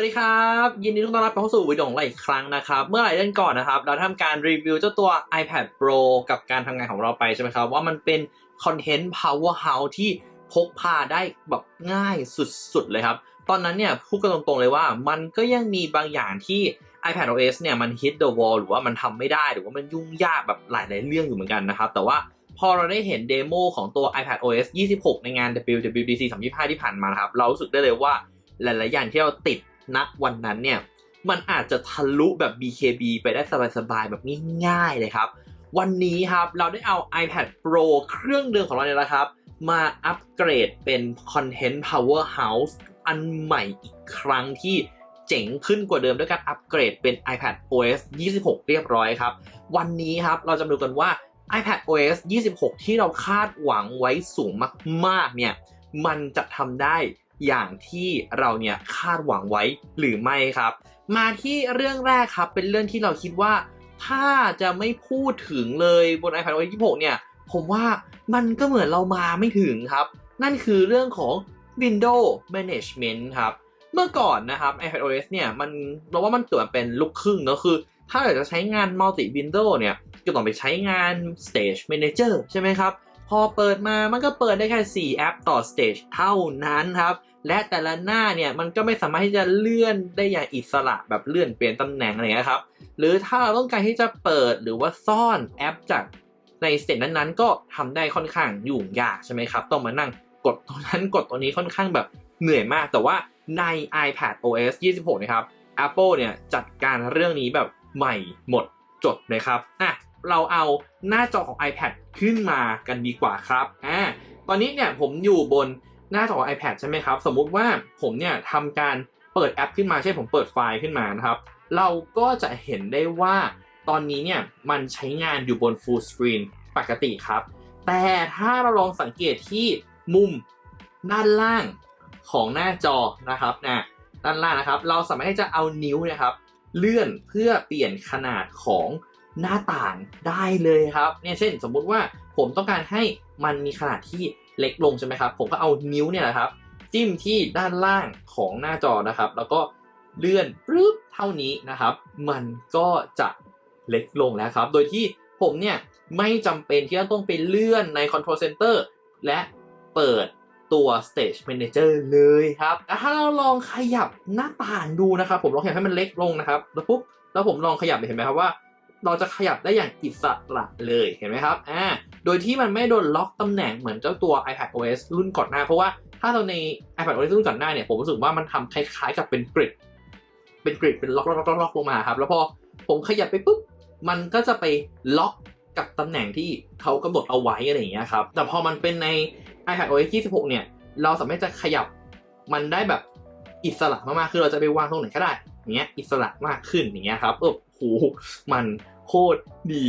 วัสดีครับ ยินดีต้อนรับเข้าสู่วิดีโอของเราอีกครั้งนะครับ เมื่อหลายเดือนก่อนนะครับ เราทำการรีวิวเจ้าตัว iPad Pro กับการทำงานของเราไปใช่ไหมครับ ว่ามันเป็นคอนเทนต์ powerhouse ที่พกพาได้แบบง่ายสุดๆเลยครับ ตอนนั้นเนี่ยพูดกันตรงๆเลยว่ามันก็ยังมีบางอย่างที่ iPad OS เนี่ยมัน hit the wall หรือว่ามันทำไม่ได้ หรือว่ามันยุ่งยากแบบหลายๆเรื่องอยู่เหมือนกันนะครับ แต่ว่าพอเราได้เห็นเดโมของตัว iPad OS 26 ในงาน WWDC 2025 ที่ผ่านมานครับ เรารู้สึกได้เลยว่าหลาย ๆ อย่างที่เราติด ณวันนั้นเนี่ยมันอาจจะทะลุแบบ BKB ไปได้สบายๆแบบง่ายๆเลยครับ วันนี้ครับเราได้เอา iPad Pro เครื่องเดิมของเราเนี่ยแหละครับ มาอัปเกรดเป็น Content Powerhouse อันใหม่อีกครั้งที่เจ๋งขึ้นกว่าเดิมด้วยการอัปเกรดเป็น iPad OS 26 เรียบร้อยครับ วันนี้ครับเราจะมาดูกันว่า iPad OS 26 ที่เราคาดหวังไว้สูงมากๆเนี่ยมันจะทำได้ อย่างที่เราเนี่ยคาดหวังไว้หรือไม่ครับ มาที่เรื่องแรกครับเป็นเรื่องที่เราคิดว่า ถ้าจะไม่พูดถึงเลยบน iPad OS 26 เนี่ย ผมว่ามันก็เหมือนเรามาไม่ถึงครับ นั่นคือเรื่องของ Windows Management ครับ เมื่อก่อนนะครับ iPad OS เนี่ยมันเราว่ามันเกิดเป็นลูกครึ่งเนอะคือ ถ้าเรากจะใช้งาน multi window เนี่ยก็ต้องไปใช้งาน stage manager ใช่ไหมครับ พอเปิดมามันก็เปิดได้แค่ 4 แอปต่อ stage เท่านั้นครับ และแต่ละหน้าเนี่ยมันก็ไม่สามารถที่จะเลื่อนได้อย่างอิสระแบบเลื่อนเปลี่ยนตำแหน่งอะไรเงี้ยครับ หรือถ้าเราต้องการที่จะเปิดหรือว่าซ่อนแอปจากในสเตจนั้นๆ ก็ทำได้ค่อนข้างยุ่งยากใช่ไหมครับ ต้องมานั่งกดตรงนั้นกดตัวนี้ค่อนข้างแบบเหนื่อยมาก แต่ว่าใน iPad OS 26 นะครับ Apple เนี่ยจัดการเรื่องนี้แบบใหม่หมดจดเลยครับอะ เราเอาหน้าจอของ iPad ขึ้นมากันดีกว่าครับอ่าตอนนี้เนี่ยผมอยู่บนหน้าจอ iPad ใช่ไหมครับ สมมุติว่าผมเนี่ยทำการเปิดแอปขึ้นมาเช่นผมเปิดไฟล์ขึ้นมานะครับ เราก็จะเห็นได้ว่าตอนนี้เนี่ยมันใช้งานอยู่บน full screen ปกติครับ แต่ถ้าเราลองสังเกตที่มุมด้านล่างของหน้าจอนะครับนะด้านล่างนะครับ เราสามารถที่จะเอานิ้วเนะครับ เลื่อนเพื่อเปลี่ยนขนาดของ หน้าต่างได้เลยครับเนี่ยเช่น สมมุติว่าผมต้องการให้มันมีขนาดที่เล็กลงใช่ไหมครับ ผมก็เอานิ้วเนี่ยนะครับ จิ้มที่ด้านล่างของหน้าจอนะครับ แล้วก็เลื่อนปึ๊บเท่านี้นะครับ มันก็จะเล็กลงแล้วครับ โดยที่ผมเนี่ยไม่จำเป็นที่จะต้องไปเลื่อนใน Control Center และเปิดตัว Stage Manager เลยครับถ้าเราลองขยับหน้าต่างดูนะครับ ผมลองขยับให้มันเล็กลงนะครับ แล้วปุ๊บ แล้วผมลองขยับเห็นไหมครับว่า เราจะขยับได้อย่างอิสระเลยเห็นไหมครับอ่าโดยที่มันไม่โดนล็อกตำแหน่งเหมือนเจ้าตัว iPad OS รุ่นก่อนหน้า เพราะว่าถ้าเราใน iPad OS รุ่นก่อนหน้าเนี่ยผมรู้สึกว่ามันทำคล้ายๆกับเป็นกริดเป็นกริดเป็นล็อกล็อกล็อกล็อกลงมาครับแล้วพอผมขยับไปปุ๊บมันก็จะไปล็อกกับตำแหน่งที่เขากำหนดเอาไว้อะไรอย่างเงี้ยครับแต่พอมันเป็นใน iPad OS 26 เนี่ย เราสามารถจะขยับมันได้แบบอิสระมากๆคือเราจะไปวางตรงไหนก็ได้อย่างเงี้ยอิสระมากขึ้นอย่างเงี้ยครับเออ โหมันโคตรดี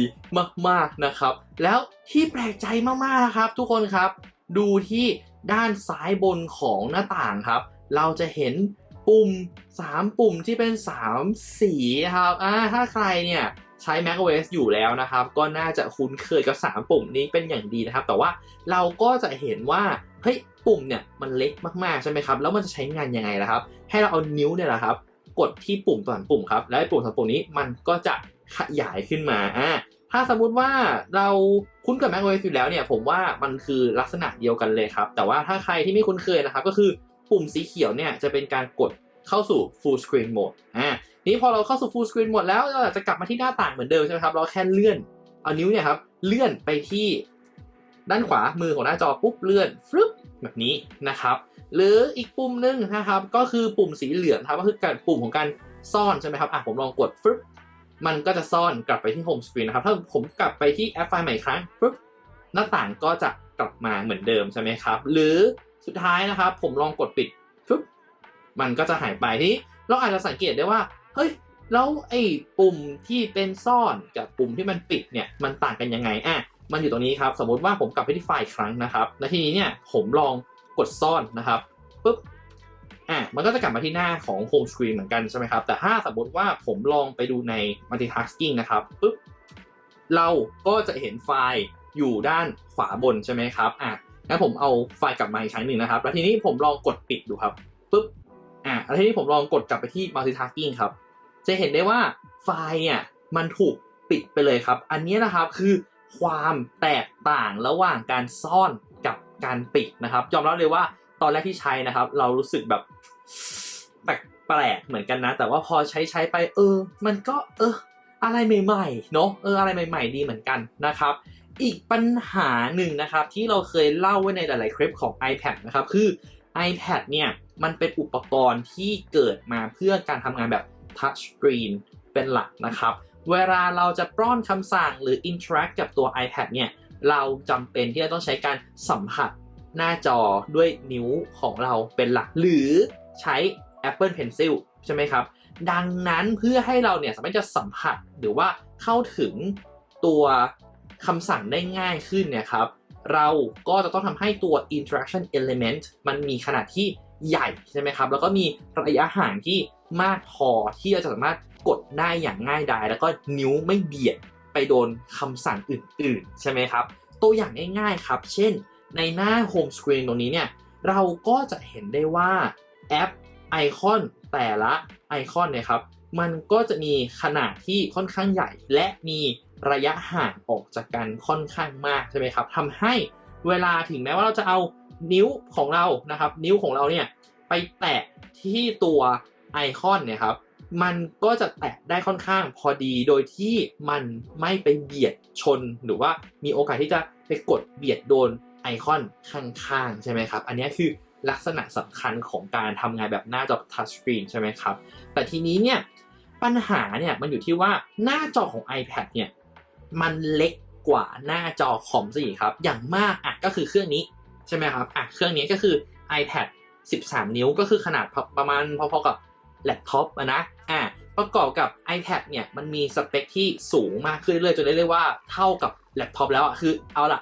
มากๆนะครับ แล้วที่แปลกใจมากๆนะครับทุกคนครับ ดูที่ด้านซ้ายบนของหน้าต่างครับ เราจะเห็นปุ่ม 3 ปุ่มที่เป็น 3 สีครับอ่าถ้าใครเนี่ยใช้ macOS อยู่แล้วนะครับ ก็น่าจะคุ้นเคยกับ 3 ปุ่มนี้เป็นอย่างดีนะครับ แต่ว่าเราก็จะเห็นว่าเฮ้ยปุ่มเนี่ยมันเล็กมากๆใช่ไหมครับ แล้วมันจะใช้งานยังไงล่ะครับ ให้เราเอานิ้วเนี่ยแหละครับ กดที่ปุ่มต่อปุ่มครับ แล้วไอ้ปุ่มสองปุ่มนี้มันก็จะขยายขึ้นมาอ่าถ้าสมมุติว่าเราคุ้นกับ macOS อยู่แล้วเนี่ย ผมว่ามันคือลักษณะเดียวกันเลยครับ แต่ว่าถ้าใครที่ไม่คุ้นเคยนะครับ ก็คือปุ่มสีเขียวเนี่ยจะเป็นการกดเข้าสู่ full screen mode อ่านี้พอเราเข้าสู่ full screen mode แล้วเราจะกลับมาที่หน้าต่างเหมือนเดิมใช่ไหมครับ เราแค่เลื่อนเอานิ้วเนี่ยครับเลื่อนไปที่ด้านขวามือของหน้าจอปุ๊บเลื่อนฟึบแบบนี้นะครับ หรืออีกปุ่มหนึงนะครับก็คือปุ่มสีเหลืองครับก็คือการปุ่มของการซ่อนใช่ไหมครับอะผมลองกดฟึบมันก็จะซ่อนกลับไปที่โฮมสกรีนนะครับถ้าผมกลับไปที่แอปไฟล์ใหม่ครั้งฟึบหน้าต่างก็จะกลับมาเหมือนเดิมใช่ไหมครับ หรือสุดท้ายนะครับ ผมลองกดปิดฟึบมันก็จะหายไปที่เราอาจจะสังเกตได้ว่าเฮ้ยแล้วไอ้ปุ่มที่เป็นซ่อนกับปุ่มที่มันปิดเนี่ยมันต่างกันยังไงอะมันอยู่ตรงนี้ครับ สมมติว่าผมกลับไปที่ไฟล์ครั้งนะครับ แล้วทีนี้เนี่ยผมลอง กดซ่อนนะครับปุ๊บอะมันก็จะกลับมาที่หน้าของ Home Screen เหมือนกันใช่ไหมครับ แต่ถ้าสมมติว่าผมลองไปดูใน Multitasking นะครับปุ๊บเราก็จะเห็นไฟล์อยู่ด้านขวาบนใช่ไหมครับอะงั้นผมเอาไฟล์กลับมาอีกครั้งหนึ่งนะครับ แล้วทีนี้ผมลองกดปิดดูครับปุ๊บอะแล้วทีนี้ผมลองกดกลับไปที่ multitasking ครับ จะเห็นได้ว่าไฟล์เนี่ยมันถูกปิดไปเลยครับ อันนี้นะครับคือความแตกต่างระหว่างการซ่อน การปิดนะครับ ยอมรับเลยว่าตอนแรกที่ใช้นะครับ เรารู้สึกแบบแปลกๆเหมือนกันนะ แต่ว่าพอใช้ใช้ไปเออ มันก็เออ อะไรใหม่ๆเนาะเอออะไรใหม่ ๆ ดีเหมือนกันนะครับ อีกปัญหาหนึ่งนะครับ ที่เราเคยเล่าไว้ในหลายๆคลิปของ iPad นะครับ คือ iPad เนี่ยมันเป็นอุปกรณ์ที่เกิดมาเพื่อการทำงานแบบ touch screen เป็นหลักนะครับ เวลาเราจะป้อนคำสั่งหรือ interact กับตัว iPad เนี่ย เราจำเป็นที่จะต้องใช้การสัมผัสหน้าจอด้วยนิ้วของเราเป็นหลัก หรือใช้ Apple Pencil ใช่ไหมครับ ดังนั้นเพื่อให้เราเนี่ยสามารถจะสัมผัสหรือว่าเข้าถึงตัวคำสั่งได้ง่ายขึ้นเนี่ยครับ เราก็จะต้องทำให้ตัว interaction element มันมีขนาดที่ใหญ่ใช่ไหมครับ แล้วก็มีระยะห่างที่มากพอที่เราจะสามารถกดได้อย่างง่ายดาย แล้วก็นิ้วไม่เบียด โดนคำสั่งอื่นๆ ใช่ไหมครับ ตัวอย่างง่ายๆครับ เช่น ในหน้า home screen ตรงนี้เนี่ย เราก็จะเห็นได้ว่าแอปไอคอนแต่ละไอคอนเนี่ยครับ มันก็จะมีขนาดที่ค่อนข้างใหญ่ และมีระยะห่างออกจากกันค่อนข้างมากใช่ไหมครับทำให้เวลาถึงแม้ว่าเราจะเอานิ้วของเรานะครับ นิ้วของเราเนี่ยไปแตะที่ตัวไอคอนเนี่ยครับ มันก็จะแตะได้ค่อนข้างพอดีโดยที่มันไม่ไปเบียดชน หรือว่ามีโอกาสที่จะไปกดเบียดโดนไอคอนข้างๆ ใช่ไหมครับ อันนี้คือลักษณะสำคัญของการทำงานแบบหน้าจอทัชสกรีนใช่ไหมครับ แต่ทีนี้เนี่ยปัญหาเนี่ยมันอยู่ที่ว่าหน้าจอของ iPad เนี่ยมันเล็กกว่าหน้าจอคอมซะอีกครับ อย่างมากอะก็คือเครื่องนี้ใช่ไหมครับอะเครื่องนี้ก็คือ iPad 13 นิ้วก็คือขนาดประมาณพอๆกับ แล็ปท็อปอะนะอะประกอบกับ iPad เนี่ยมันมีสเปคที่สูงมากขึ้นเรื่อยๆจนได้เรียกว่าเท่ากับแล็ปท็อปแล้วอะคือเอาล่ะ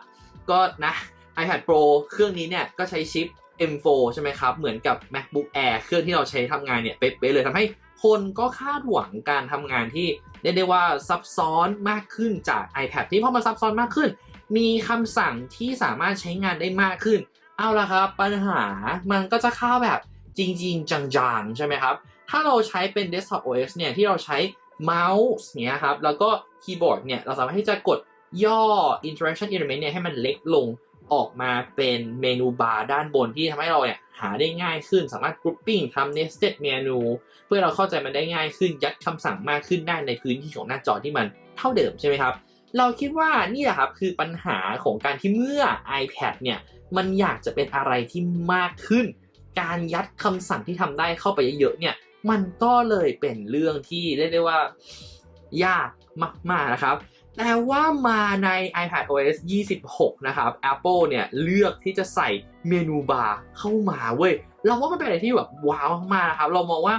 ก็นะ iPad Pro เครื่องนี้เนี่ยก็ใช้ชิป M4 ใช่ไหมครับ เหมือนกับ MacBook Air เครื่องที่เราใช้ทำงานเนี่ยเป๊ะๆเลยทำให้คนก็คาดหวังการทำงานที่เรียกได้ว่าซับซ้อนมากขึ้นจาก iPad ที่พอมันซับซ้อนมากขึ้น มีคำสั่งที่สามารถใช้งานได้มากขึ้น เอาละครับ ปัญหามันก็จะเข้าแบบจริง ๆ จังๆ ใช่ไหมครับ ถ้าเราใช้เป็น Desktop OS เนี่ยที่เราใช้เมาส์เนี่ยครับแล้วก็คีย์บอร์ดเนี่ยเราสามารถที่จะกดย่อ interaction element เนี่ยให้มันเล็กลงออกมาเป็นเมนูบาร์ด้านบนที่ทำให้เราเนี่ยหาได้ง่ายขึ้น สามารถ grouping ทำ nested menu เพื่อเราเข้าใจมันได้ง่ายขึ้นยัดคำสั่งมากขึ้นได้ในพื้นที่ของหน้าจอที่มันเท่าเดิมใช่ไหมครับ เราคิดว่านี่แหละครับคือปัญหาของการที่เมื่อ iPad เนี่ยมันอยากจะเป็นอะไรที่มากขึ้น การยัดคำสั่งที่ทำได้เข้าไปเยอะๆเนี่ย มันก็เลยเป็นเรื่องที่เรียกได้ว่ายากมาก ๆ นะครับ แต่ว่ามาใน iPad OS 26 นะครับ Apple เนี่ยเลือกที่จะใส่เมนูบาร์เข้ามาเว้ย เราว่ามันเป็นอะไรที่แบบว้าวมากๆนะครับ เรามองว่า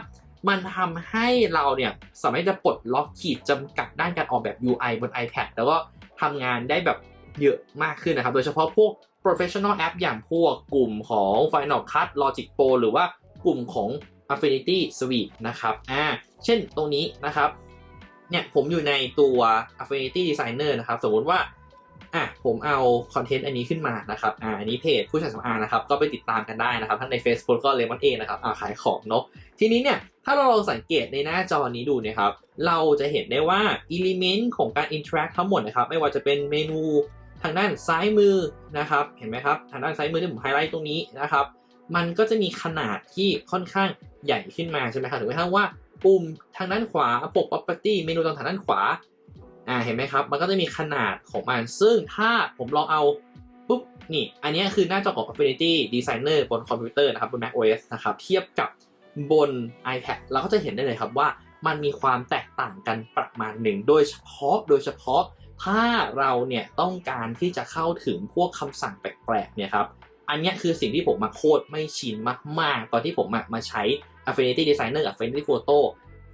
มันทำให้เราเนี่ยสามารถจะปลดล็อกขีดจำกัดด้านการออกแบบ UI บน iPad แล้วก็ทำงานได้แบบเยอะมากขึ้นนะครับ โดยเฉพาะพวก professional app อย่างพวกกลุ่มของ Final Cut Logic Pro หรือว่ากลุ่มของ Affinity Suite นะครับอ่าเช่นตรงนี้นะครับเนี่ยผมอยู่ในตัว Affinity Designer นะครับสมมติว่าอะผมเอาคอนเทนต์อันนี้ขึ้นมานะครับอ่าอันนี้เพจผู้ใช้สำอางนะครับก็ไปติดตามกันได้นะครับ ทั้งใน Facebook ก็ Lemon เองนะครับอ่าขายของเนาะทีนี้เนี่ยถ้าเราลองสังเกตในหน้าจอนี้ดูนี่ยครับเราจะเห็นได้ว่า element ของการ interact ทั้งหมดนะครับไม่ว่าจะเป็นเมนูทางด้านซ้ายมือนะครับเห็นไหมครับทางด้านซ้ายมือที่ผมไฮไลท์ตรงนี้นะครับมันก็จะมีขนาดที่ค่อนข้าง ใหญ่ขึ้นมาใช่ไหมครับถึงแม้ว่าปุ่มทางด้านขวาปก property เมนูตรงทางด้านขวาอ่าเห็นไหมครับ มันก็จะมีขนาดของมัน ซึ่งถ้าผมลองเอาปุ๊บนี่ อันนี้คือหน้าจอของ Affinity Designer บนคอมพิวเตอร์นะครับบน Mac OS นะครับ เทียบกับบน iPad เราก็จะเห็นได้เลยครับว่ามันมีความแตกต่างกันประมาณหนึ่ง โดยเฉพาะโดยเฉพาะถ้าเราเนี่ยต้องการที่จะเข้าถึงพวกคำสั่งแปลกๆเนี่ยครับ อันนี้คือสิ่งที่ผมมาโคตรไม่ชินมากๆ ตอนที่ผมมาใช้ Affinity Designer กับ Affinity Photo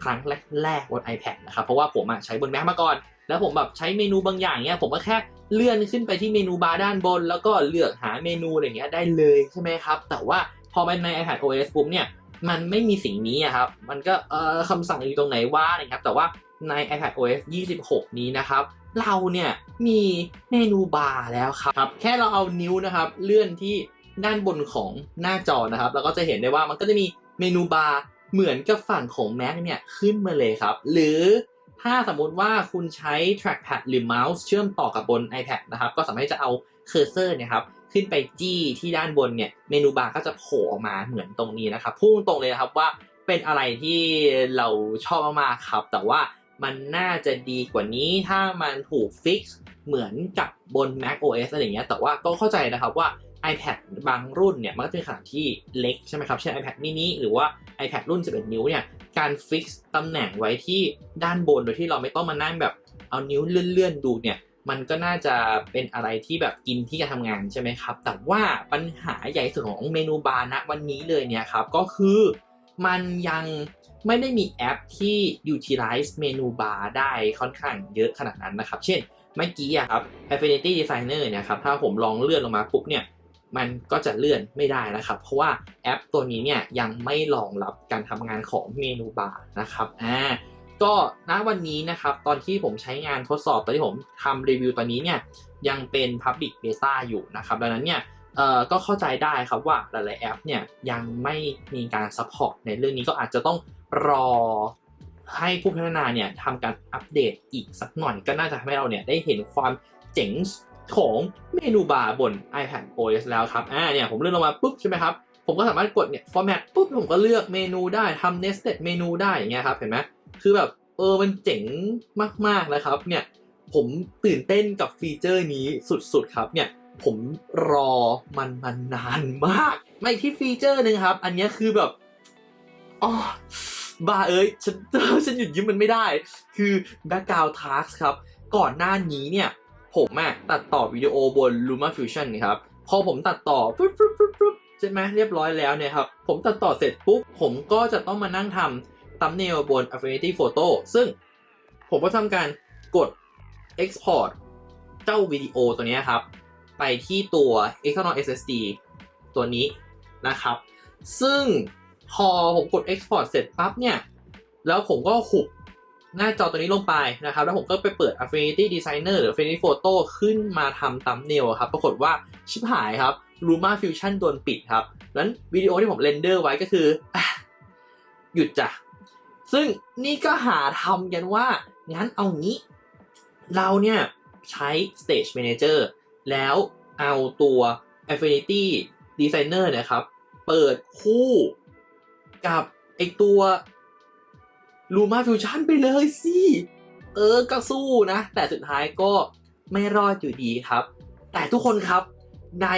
ครั้งแรกๆบน iPad นะครับเพราะว่าผมใช้บน Mac มาก่อน แล้วผมแบบใช้เมนูบางอย่างเนี่ยผมก็แค่เลื่อนขึ้นไปที่เมนูบาร์ด้านบน แล้วก็เลือกหาเมนูอะไรเงี้ยได้เลยใช่ไหมครับ แต่ว่าพอเป็นใน iPad OS ปุ๊บเนี่ยมันไม่มีสิ่งนี้ครับ มันก็เอ่อคำสั่งอยู่ตรงไหนว่านะครับ แต่ว่าใน iPad OS 26 นี้นะครับ เราเนี่ยมีเมนูบาร์แล้วครับ แค่เราเอานิ้วนะครับ เลื่อนที่ด้านบนของหน้าจอนะครับเราก็จะเห็นได้ว่ามันก็จะมี เมนูบาร์เหมือนกับฝั่งของ Mac เนี่ยขึ้นมาเลยครับ หรือถ้าสมมุติว่าคุณใช้ trackpad หรือ mouse เชื่อมต่อกับบน iPad นะครับ ก็สามารถจะเอา cursor เนี่ยครับขึ้นไปจี้ที่ด้านบนเนี่ยเมนูบาร์ก็จะโผล่ออกมาเหมือนตรงนี้นะครับ พุ่งตรงเลยนะครับว่าเป็นอะไรที่เราชอบมากๆครับ แต่ว่ามันน่าจะดีกว่านี้ถ้ามันถูกฟิกซ์เหมือนกับบน Mac OS อะไรอย่างเงี้ย แต่ว่าก็เข้าใจนะครับว่า iPad บางรุ่นเนี่ยมันก็จะเป็นขนาดที่เล็กใช่ไหมครับเช่น iPad mini หรือว่า iPad รุ่น 11 นิ้วเนี่ยการฟิกซ์ตำแหน่งไว้ที่ด้านบนโดยที่เราไม่ต้องมานั่งแบบเอานิ้วเลื่อนๆดูเนี่ยมันก็น่าจะเป็นอะไรที่แบบกินที่การทำงานใช่ไหมครับ แต่ว่าปัญหาใหญ่สุดของเมนูบาร์ณวันนี้เลยเนี่ยครับ ก็คือมันยังไม่ได้มีแอปที่ utilize เมนูบาร์ได้ค่อนข้างเยอะขนาดนั้นนะครับ เช่นเมื่อกี้อะครับ Affinity Designer เนี่ยครับ ถ้าผมลองเลื่อนลงมาปุ๊บเนี่ย มันก็จะเลื่อนไม่ได้นะครับ เพราะว่าแอปตัวนี้เนี่ยยังไม่รองรับการทำงานของเมนูบาร์นะครับอ่าก็ณวันนี้นะครับตอนที่ผมใช้งานทดสอบตอนที่ผมทำรีวิวตอนนี้เนี่ยยังเป็น Public Beta อยู่นะครับดังนั้นเนี่ยเอ่อก็เข้าใจได้ครับว่าหลายๆแอปเนี่ยยังไม่มีการซัพพอร์ตในเรื่องนี้ก็อาจจะต้องรอให้ผู้พัฒนาเนี่ยทำการอัปเดตอีกสักหน่อยก็น่าจะทำให้เราเนี่ยได้เห็นความเจ๋ง ของเมนูบาร์บน iPad OS แล้วครับ อ่าเนี่ยผมเลื่อนลงมาปุ๊บใช่ไหมครับ ผมก็สามารถกดเนี่ย format ปุ๊บผมก็เลือกเมนูได้ทำ nested เมนูได้อย่างเงี้ยครับ เห็นไหมคือแบบเออมันเจ๋งมากๆนะครับ เนี่ยผมตื่นเต้นกับฟีเจอร์นี้สุดๆครับ เนี่ยผมรอมันมานานมาก ไม่ที่ฟีเจอร์หนึ่งครับ อันนี้คือแบบอ๋อบาเอ้ยฉันฉันหยุดยิ้มมันไม่ได้ คือ background task ครับ ก่อนหน้านี้เนี่ย ผมอะตัดต่อวิดีโอบน Luma Fusion นะครับ พอผมตัดต่อปุ๊บปุ๊บปุ๊บปุ๊บใช่ไหมเรียบร้อยแล้วเนี่ยครับ ผมตัดต่อเสร็จปุ๊บ ผมก็จะต้องมานั่งทำตัมเนลบน Affinity Photo ซึ่งผมก็ทำการกด Export เจ้าวิดีโอตัวนี้ครับ ไปที่ตัว external SSD ตัวนี้นะครับ ซึ่งพอผมกด Export เสร็จปั๊บเนี่ย แล้วผมก็หุบ หน้าจอตัวนี้ลงไปนะครับ แล้วผมก็ไปเปิด Affinity Designer หรือ Affinity Photo ขึ้นมาทำตัมเนลครับ ปรากฏว่าชิบหายครับ Luma Fusion โดนปิดครับนั้นวิดีโอที่ผมเรนเดอร์ไว้ก็คืออหยุดจ้ะ ซึ่งนี่ก็หาทำกันว่า งั้นเอางี้ เราเนี่ยใช้ Stage Manager แล้วเอาตัว Affinity Designer นะครับ เปิดคู่กับไอตัว Luma Fusion ไปเลยสิ เออก็สู้นะ แต่สุดท้ายก็ไม่รอดอยู่ดีครับ แต่ทุกคนครับใน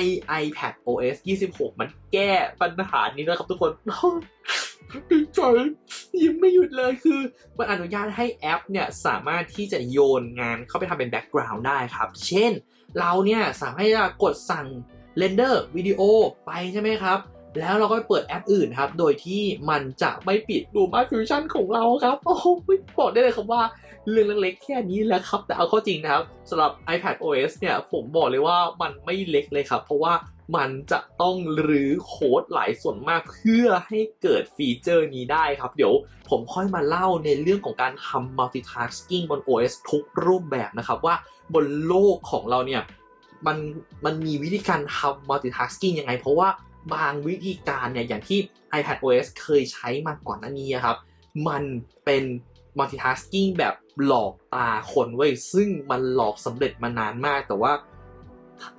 iPad OS 26 มันแก้ปัญหานี้แล้วครับทุกคนดีใจยิ้มไม่หยุดเลยคือ มันอนุญาตให้แอปเนี่ยสามารถที่จะโยนงานเข้าไปทำเป็นแบ็กกราวด์ได้ครับ เช่น เราเนี่ยสามารถจะกดสั่งเรนเดอร์วิดีโอไปใช่ไหมครับ แล้วเราก็ไปเปิดแอปอื่นครับ โดยที่มันจะไม่ปิดดูมาฟิวชั่นของเราครับ โอ้โบอกได้เลยครับว่าเรื่องเล็กๆแค่นี้แหละครับ แต่เอาเข้าจริงนะครับสำหรับ iPad OS เนี่ยผมบอกเลยว่ามันไม่เล็กเลยครับ เพราะว่ามันจะต้องรื้อโค้ดหลายส่วนมากเพื่อให้เกิดฟีเจอร์นี้ได้ครับ เดี๋ยวผมค่อยมาเล่าในเรื่องของการทำ multitasking บน OS ทุกรูปแบบนะครับ ว่าบนโลกของเราเนี่ยมันมันมีวิธีการทำ multitasking ยังไง เพราะว่า บางวิธีการเนี่ยอย่างที่ iPad OS เคยใช้มาก่อนหน้านี้ครับ มันเป็น multitasking แบบหลอกตาคนเว้ซึ่งมันหลอกสำเร็จมานานมาก แต่ว่า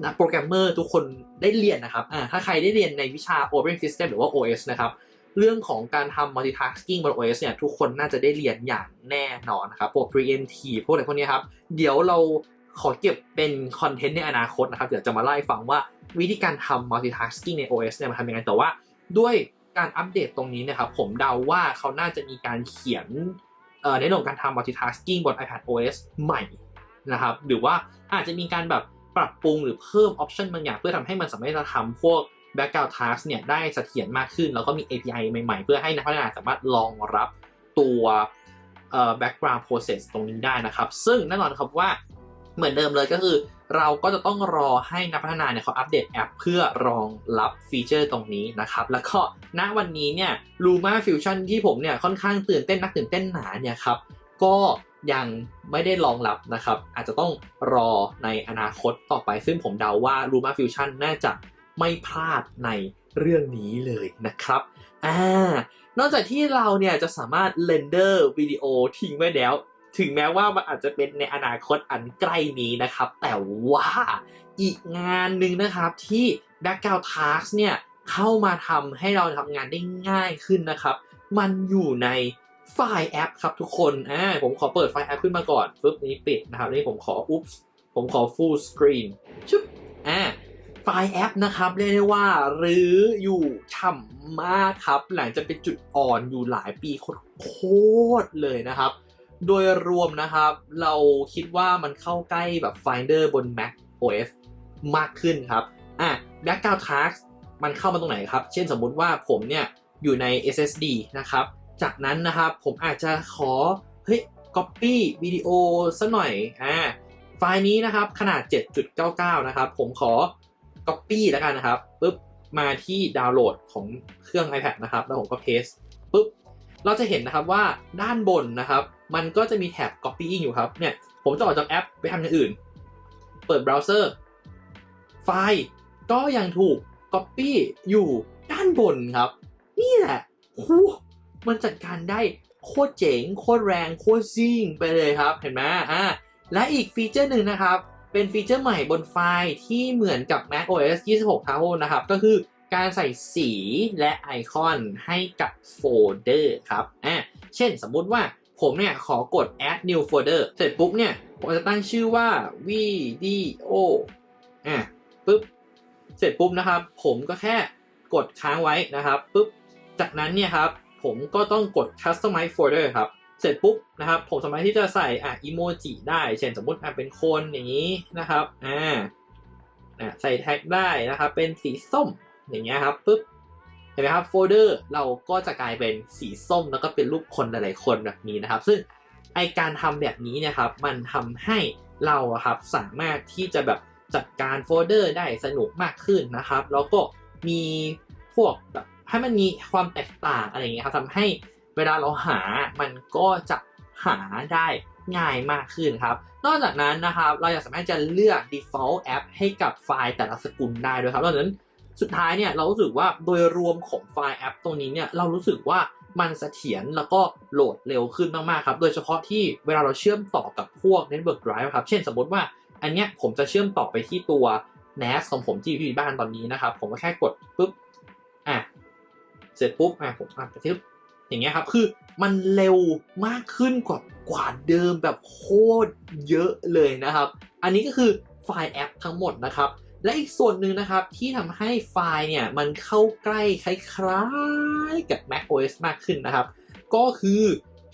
นักโปรแกรมเมอร์ทุกคนได้เรียนนะครับอ่าถ้าใครได้เรียนในวิชา Operating System หรือว่า OS นะครับ เรื่องของการทำ multitasking บน OS เนี่ยทุกคนน่าจะได้เรียนอย่างแน่นอนนะครับพวก preemptive พวกอะไรพวกนี้ครับ เดี๋ยวเราขอเก็บเป็นคอนเทนต์ในอนาคตนะครับ เดี๋ยวจะมาเล่ฟังว่า วิธีการทำ multitasking ใน OS เนี่ยมันทำยังไงแต่ว่าด้วยการอัปเดตตรงนี้นะครับผมเดาว่าเขาน่าจะมีการเขียนในเรื่องของการทำ multitasking บน iPad OS ใหม่นะครับหรือว่าอาจจะมีการแบบปรับปรุงหรือเพิ่มออปชันบางอย่าง เพื่อทำให้มันสามารถจะทำพวก background task เนี่ยได้เสถียรมากขึ้น แล้วก็มี API ใหม่ๆ เพื่อให้นักพัฒนาสามารถรองรับตัวเอ่อ background process ตรงนี้ได้นะครับ ซึ่งแน่นอนครับว่าเหมือนเดิมเลยก็คือ เราก็จะต้องรอให้นักพัฒนาเนี่ยเขาอัปเดตแอป เพื่อรองรับฟีเจอร์ตรงนี้นะครับ แล้วก็ณวันนี้เนี่ย Luma Fusion ที่ผมเนี่ยค่อนข้างตื่นเต้นนักตื่นเต้นหนาเนี่ยครับ ก็ยังไม่ได้รองรับนะครับ อาจจะต้องรอในอนาคตต่อไป ซึ่งผมเดาว่า Luma Fusion น่าจะไม่พลาดในเรื่องนี้เลยนะครับ อ่า นอกจากที่เราเนี่ยจะสามารถเรนเดอร์วิดีโอทิ้งไว้แล้ว ถึงแม้ว่ามันอาจจะเป็นในอนาคตอันใกล้นี้นะครับ แต่ว่าอีกงานหนึ่งนะครับที่ Background Task เนี่ยเข้ามาทำให้เราทำงานได้ง่ายขึ้นนะครับ มันอยู่ในไฟล์แอปครับทุกคนอ่าผมขอเปิดไฟล์แอปขึ้นมาก่อนฟึบนี้ปิดนะครับนี่ผมขออุ๊บผมขอ full screen ชุบอ่าไฟล์แอปนะครับเรียกได้ว่าหรืออยู่ฉ่ำมากครับ หลังจากเป็นจุดอ่อนอยู่หลายปีโคตรเลยนะครับ โดยรวมนะครับ เราคิดว่ามันเข้าใกล้แบบ Finder บน Mac OS มากขึ้นครับ อะ Background Task มันเข้ามาตรงไหนครับ เช่นสมมุติว่าผมเนี่ยอยู่ใน SSD นะครับ จากนั้นนะครับผมอาจจะขอ เฮ้ย Copy วิดีโอสักหน่อย อ่า ไฟล์นี้นะครับขนาด 7.99 นะครับ ผมขอ Copy แล้วกันนะครับปุ๊บ มาที่ดาวน์โหลดของเครื่อง iPad นะครับ แล้วผมก็ paste เราจะเห็นนะครับว่าด้านบนนะครับ มันก็จะมีแท็บ copying อยู่ครับเนี่ยผมจะออกจากแอปไปทำอย่างอื่น เปิดเบราว์เซอร์ ไฟล์ก็ยังถูก Copy อยู่ด้านบนครับ นี่แหละโอ้มันจัดการได้โคตรเจ๋งโคตรแรงโคตรซิ่งไปเลยครับเห็นไหมอ่าและอีกฟีเจอร์หนึ่งนะครับ เป็นฟีเจอร์ใหม่บนไฟล์ที่เหมือนกับ Mac OS 26 Tahoe นะครับ ก็คือ การใส่สีและไอคอนให้กับโฟลเดอร์ครับอ่าเช่นสมมุติว่าผมเนี่ยขอกด add new folder เสร็จปุ๊บเนี่ย ผมจะตั้งชื่อว่า video อะปุ๊บ เสร็จปุ๊บนะครับ ผมก็แค่กดค้างไว้นะครับปุ๊บ จากนั้นเนี่ยครับ ผมก็ต้องกด customize folder ครับ เสร็จปุ๊บนะครับ ผมสามารถที่จะใส่อะอีโมจิได้ เช่นสมมติอะเป็นคนอย่างนี้นะครับ อ่าอะใส่แท็กได้นะครับ เป็นสีส้ม อย่างเงี้ยครับปุ๊บเห็นไหมครับโฟลเดอร์เราก็จะกลายเป็นสีส้มแล้วก็เป็นรูปคนหลายๆคนแบบนี้นะครับ ซึ่งไอการทำแบบนี้เนะครับ มันทำให้เราครับสามารถที่จะแบบจัดการโฟลเดอร์ได้สนุกมากขึ้นนะครับ แล้วก็มีพวกแบบให้มันมีความแตกต่างอะไรเงี้ยครับทำให้เวลาเราหามันก็จะหาได้ง่ายมากขึ้นครับ นอกจากนั้นนะครับ เรายังสามารถจะเลือก default app ให้กับไฟล์แต่ละสกุลได้ด้วยครับนอกจากนั้น สุดท้ายเนี่ยเรารู้สึกว่าโดยรวมของไฟล์แอปตรงนี้เนี่ยเรารู้สึกว่ามันเสถียรแล้วก็โหลดเร็วขึ้นมากๆครับ โดยเฉพาะที่เวลาเราเชื่อมต่อกับพวก Network Drive ครับ เช่นสมมติว่าอันเนี้ยผมจะเชื่อมต่อไปที่ตัว NAS ของผมที่อยู่ที่บ้านตอนนี้นะครับ ผมก็แค่กดปุ๊บอะเสร็จปุ๊บอะผมอะกระทึบอย่างเงี้ยครับคือมันเร็วมากขึ้นกว่ากว่าเดิมแบบโคตรเยอะเลยนะครับ อันนี้ก็คือไฟล์แอปทั้งหมดนะครับ และอีกส่วนหนึ่งนะครับที่ทำให้ไฟล์เนี่ยมันเข้าใกล้คล้ายๆกับ Mac OS มากขึ้นนะครับ ก็คือ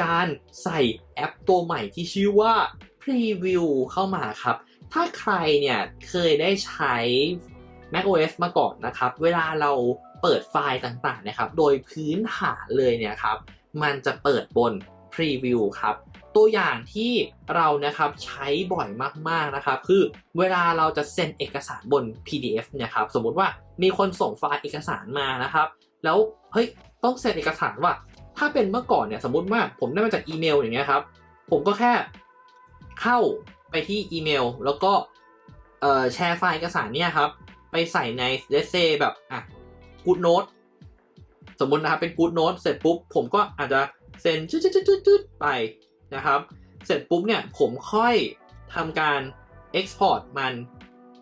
การใส่แอปตัวใหม่ที่ชื่อว่า Preview เข้ามาครับ ถ้าใครเนี่ยเคยได้ใช้ Mac OS มาก่อนนะครับ เวลาเราเปิดไฟล์ต่างๆนะครับ โดยพื้นฐานเลยเนี่ยครับ มันจะเปิดบน Preview ครับ ตัวอย่างที่เรานะครับใช้บ่อยมากๆนะครับคือเวลาเราจะเซ็นเอกสารบน PDF เนี่ยครับสมมุติว่ามีคนส่งไฟล์เอกสารมานะครับ แล้วเฮ้ยต้องเซ็นเอกสารว่า ถ้าเป็นเมื่อก่อนเนี่ยสมมติว่าผมได้มาจากอีเมลอย่างเงี้ยครับผมก็แค่เข้าไปที่อีเมล แล้วก็แชร์ไฟล์เอกสารเนี่ยครับไปใส่ใน let's say แบบอะ good note สมมตินะครับเป็น good note เสร็จปุ๊บผมก็อาจจะเซ็นจืดๆๆไป นะครับ เสร็จปุ๊บเนี่ยผมค่อยทำการ export มัน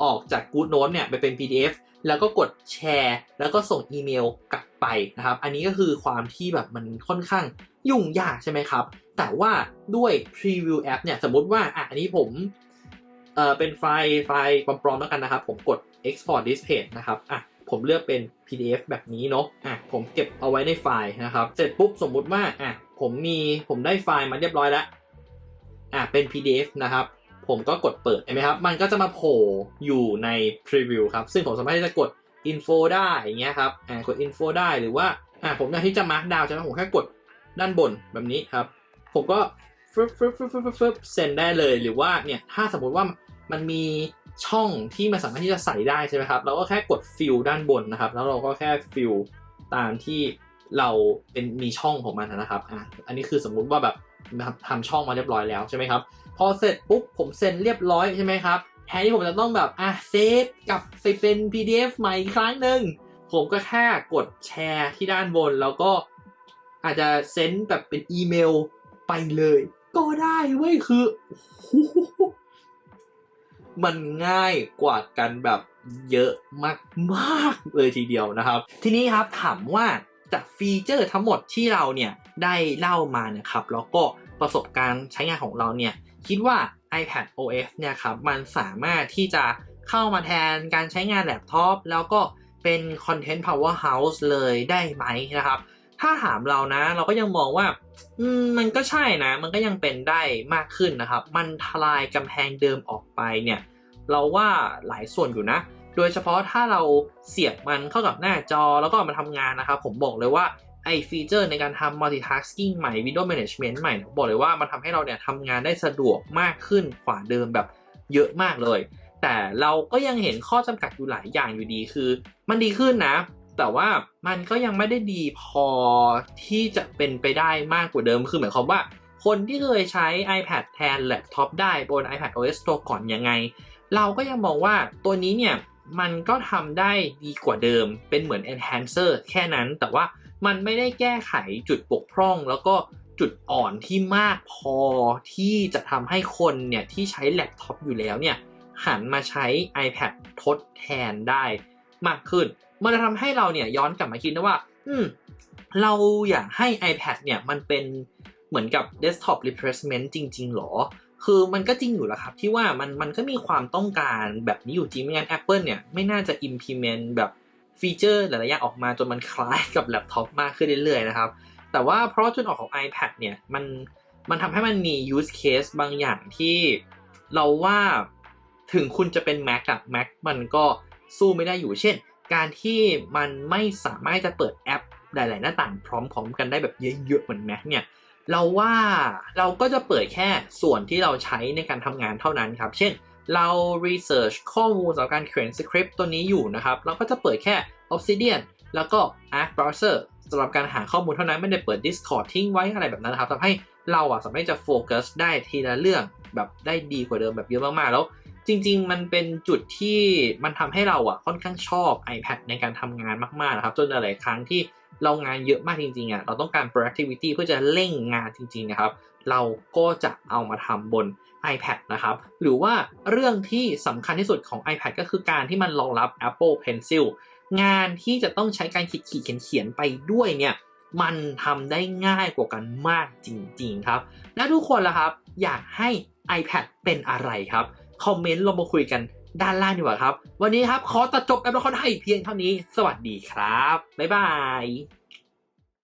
ออกจาก good note เนี่ยไปเป็น PDF แล้วก็กดแชร์ แล้วก็ส่งอีเมลกลับไปนะครับ อันนี้ก็คือความที่แบบมันค่อนข้างยุ่งยากใช่ไหมครับ แต่ว่าด้วย preview app เนี่ยสมมติว่าอะอันนี้ผมเอ่อเป็นไฟล์ไฟล์ปลอมๆแล้วกันนะครับ ผมกด export this page นะครับอะ ผมเลือกเป็น PDF แบบนี้เนาะอะผมเก็บเอาไว้ในไฟล์นะครับ เสร็จปุ๊บสมมุติว่าอะผมมีผมได้ไฟล์มาเรียบร้อยแล้วอะเป็น PDF นะครับ ผมก็กดเปิดเห็นไหมครับ มันก็จะมาโผล่อยู่ใน preview ครับ ซึ่งผมสามารถที่จะกด info ได้อย่างเงี้ยครับอ่ากด info ได้หรือว่าอ่าผมอยากที่จะ mark down ใช่ไหมผมแค่กดด้านบนแบบนี้ครับ ผมก็ฟึบฟึบฟึบฟึบฟึบฟึบเซ็นได้เลยหรือว่าเนี่ยถ้าสมมติว่ามันมี ช่องที่มันสามารถที่จะใส่ได้ใช่ไหมครับ เราก็แค่กด fill ด้านบนนะครับ แล้วเราก็แค่ fill ตามที่เราเป็นมีช่องของมันนะครับอ่าอันนี้คือสมมุติว่าแบบทำช่องมาเรียบร้อยแล้วใช่ไหมครับ พอเสร็จปุ๊บผมเซ็นเรียบร้อยใช่ไหมครับแทนที่ผมจะต้องแบบอะเซฟกลับไปเป็น PDF ใหม่อีกครั้งหนึ่งผมก็แค่กดแชร์ที่ด้านบน แล้วก็อาจจะเซ็นแบบเป็นอีเมลไปเลย ก็ได้เว้ยคือ มันง่ายกว่ากันแบบเยอะมากๆเลยทีเดียวนะครับ ทีนี้ครับถามว่าจากฟีเจอร์ทั้งหมดที่เราเนี่ยได้เล่ามาเนะครับแล้วก็ประสบการณ์ใช้งานของเราเนี่ยคิดว่า iPad OS เนี่ยครับมันสามารถที่จะเข้ามาแทนการใช้งานแล็ปท็อปแล้วก็เป็น Content Powerhouse เลยได้ไหมนะครับ ถ้าถามเรานะ เราก็ยังมองว่ามมันก็ใช่นะ มันก็ยังเป็นได้มากขึ้นนะครับ มันทลายกำแพงเดิมออกไปเนี่ย เราว่าหลายส่วนอยู่นะ โดยเฉพาะถ้าเราเสียบมันเข้ากับหน้าจอแล้วก็มาทำงานนะครับ ผมบอกเลยว่าไอฟีเจอร์ในการทำ multitasking ใหม่ video management ใหม่ผมบอกเลยว่ามันทำให้เราเนี่ยทำงานได้สะดวกมากขึ้นกว่าเดิมแบบเยอะมากเลย แต่เราก็ยังเห็นข้อจำกัดอยู่หลายอย่างอยู่ดีคือ มันดีขึ้นนะ แต่ว่ามันก็ยังไม่ได้ดีพอที่จะเป็นไปได้มากกว่าเดิม คือหมายความว่า คนที่เคยใช้ iPad แทนแล็ปท็อปได้บน iPad OS ตัวก่อนยังไง เราก็ยังมองว่าตัวนี้เนี่ยมันก็ทำได้ดีกว่าเดิม เป็นเหมือน enhancer แค่นั้น แต่ว่ามันไม่ได้แก้ไขจุดบกพร่อง แล้วก็จุดอ่อนที่มากพอที่จะทำให้คนเนี่ยที่ใช้แล็ปท็อปอยู่แล้วเนี่ยหันมาใช้ iPad ทดแทนได้มากขึ้น มันจะทำให้เราเนี่ยย้อนกลับมาคิดนะว่า อืม เราอยากให้ iPad เนี่ยมันเป็นเหมือนกับ desktop replacement จริง ๆ หรอ คือมันก็จริงอยู่แล้วครับ ที่ว่ามันมันก็มีความต้องการแบบนี้อยู่จริงไม่งั้น Apple เนี่ยไม่น่าจะ implement แบบฟีเจอร์หลายๆอย่างออกมาจนมันคล้ายกับแล็ปท็อปมากขึ้นเรื่อยๆนะครับ แต่ว่าเพราะจุดออกของ iPad เนี่ยมันมันทำให้มันมี use case บางอย่างที่เราว่าถึงคุณจะเป็น Mac อะ Mac มันก็สู้ไม่ได้อยู่เช่น การที่มันไม่สามารถจะเปิดแอปหลาย ๆ หน้าต่างพร้อม ๆ กันได้แบบเยอะๆเหมือน Mac เนี่ยเราว่าเราก็จะเปิดแค่ส่วนที่เราใช้ในการทำงานเท่านั้นครับ เช่นเรา research ข้อมูลสำหรับการเขียนสคริปต์ตัวนี้อยู่นะครับ เราก็จะเปิดแค่ Obsidian แล้วก็ Arc Browser สำหรับการหาข้อมูลเท่านั้นไม่ได้เปิด Discord ทิ้งไว้อะไรแบบนั้นนะครับทำให้เราอะสามารถจะโฟกัสได้ทีละเรื่องแบบได้ดีกว่าเดิมแบบเยอะมาก ๆ แล้ว จริง ๆ มันเป็นจุดที่มันทำให้เราอะค่อนข้างชอบ iPad ในการทำงานมากๆนะครับ จนหลายๆครั้งที่เรางานเยอะมากจริงๆอะเราต้องการ productivity เพื่อจะเร่งงานจริง ๆ นะครับ เราก็จะเอามาทำบน iPad นะครับ หรือว่าเรื่องที่สำคัญที่สุดของ iPad ก็คือการที่มันรองรับ Apple Pencil งานที่จะต้องใช้การขีดขีดเขียนเขียนไปด้วยเนี่ย มันทำได้ง่ายกว่ากันมากจริง ๆ ครับ และทุกคนล่ะครับ อยากให้ iPad เป็นอะไรครับ คอมเมนต์ลงมาคุยกันด้านล่างดีกว่าครับ วันนี้ครับ ขอตัดจบแอปละครไทยเพียงเท่านี้ สวัสดีครับ บ๊ายบาย